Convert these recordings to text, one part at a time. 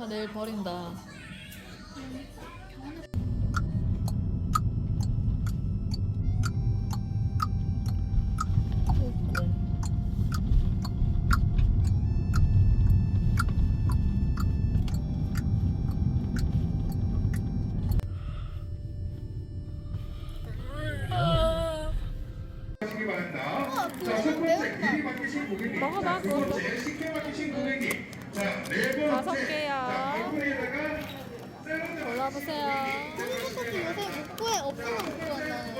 다 내일 버린다. 먹어봐, 자, 두. 번째 식혜 맡기신 고객님. 자, 네 번째. 다섯 개야. 골라보세요. 요새 복구에 없으면 복구 한다는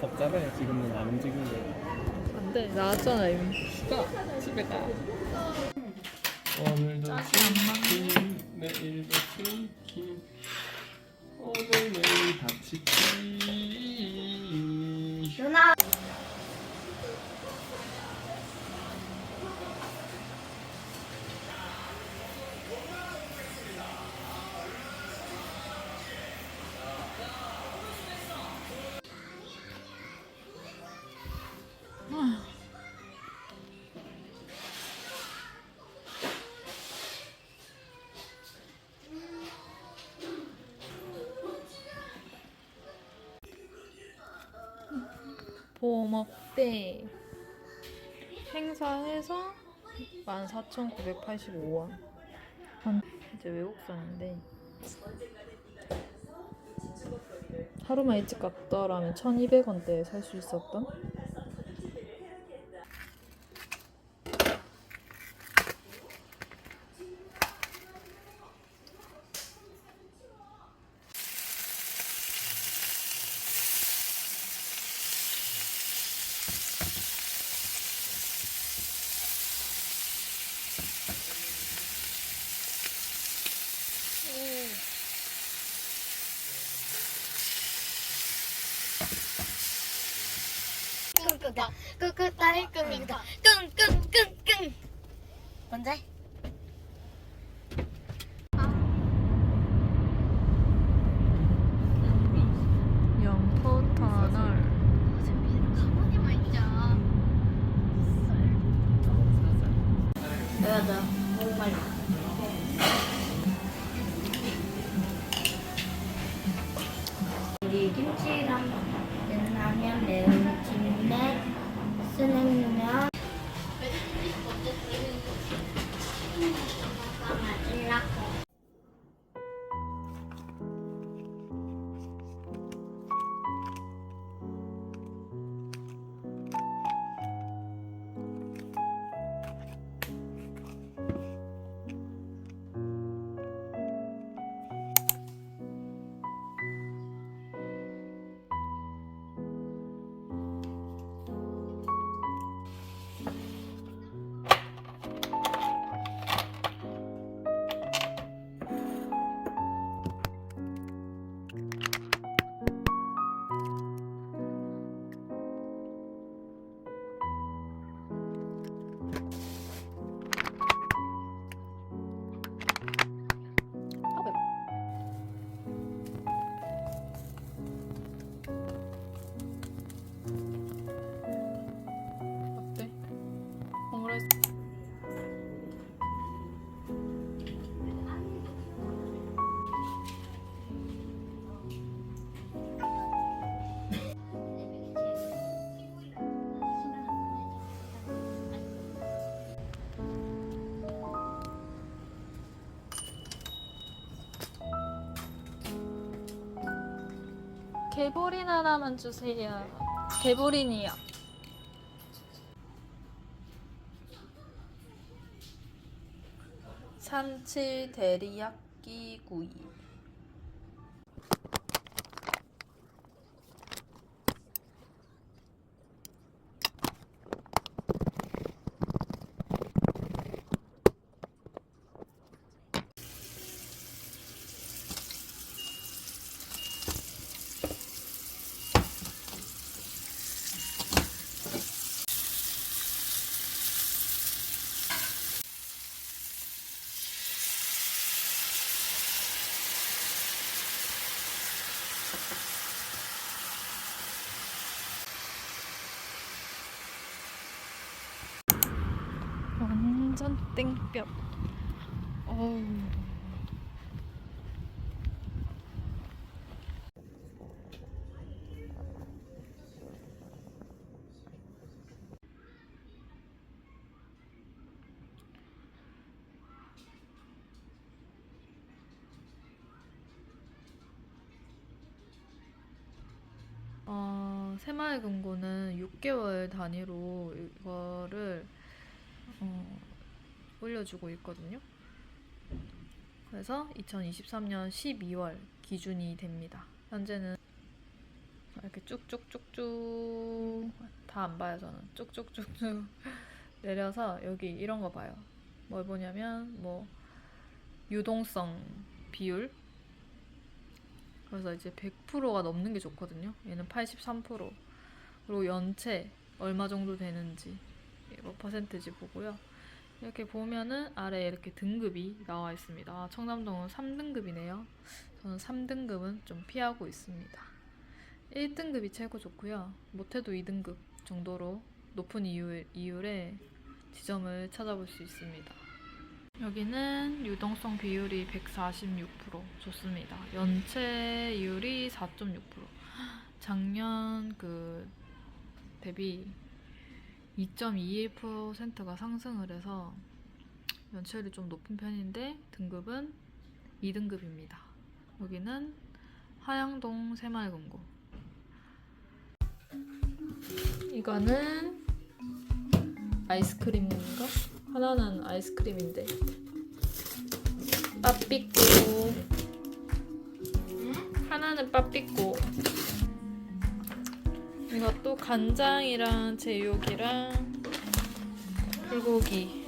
복잡해 지금은 안 움직이는데 안 돼. 나왔잖아, 이미. 가. 집에 가. 오늘도 치킨 내일도 치킨 오늘 내일 다 치킨 누나 보먹대. 행사해서 14,985원. 이제 외국산인데 하루만 일찍 갔더라면 1,200원대에 살 수 있었던 끙끙다 끙끙다리 끙끙다 끙끙끙끙 뭔데? 영포 터널 맞아 정말 우리 김치랑 라면 매운 스낵면. 어때? 개보린 하나만 주세요. 개보린이요. 참치 데리야끼 구이. 완전 땡볕. 어우. 어, 새마을 금고는 6개월 단위로 이거를 어, 올려주고 있거든요. 그래서 2023년 12월 기준이 됩니다. 현재는 이렇게 쭉쭉쭉쭉 다 안 봐요 저는 쭉쭉쭉쭉 내려서 여기 이런 거 봐요. 뭘 보냐면 뭐 유동성 비율 그래서 이제 100%가 넘는 게 좋거든요. 얘는 83% 그리고 연체 얼마 정도 되는지 이거 퍼센트지 보고요. 이렇게 보면은 아래 이렇게 등급이 나와 있습니다. 아, 청담동은 3등급이네요. 저는 3등급은 좀 피하고 있습니다. 1등급이 최고 좋고요. 못해도 2등급 정도로 높은 이율, 이율의 지점을 찾아볼 수 있습니다. 여기는 유동성 비율이 146% 좋습니다. 연체율이 4.6% 작년 그 대비 2.21%가 상승을 해서 연체율이 좀 높은 편인데 등급은 2등급입니다. 여기는 하양동 새마을금고. 이거는 아이스크림인가? 하나는 아이스크림인데 빠삐꼬 하나는 빠삐꼬 이것도 간장이랑 제육이랑 불고기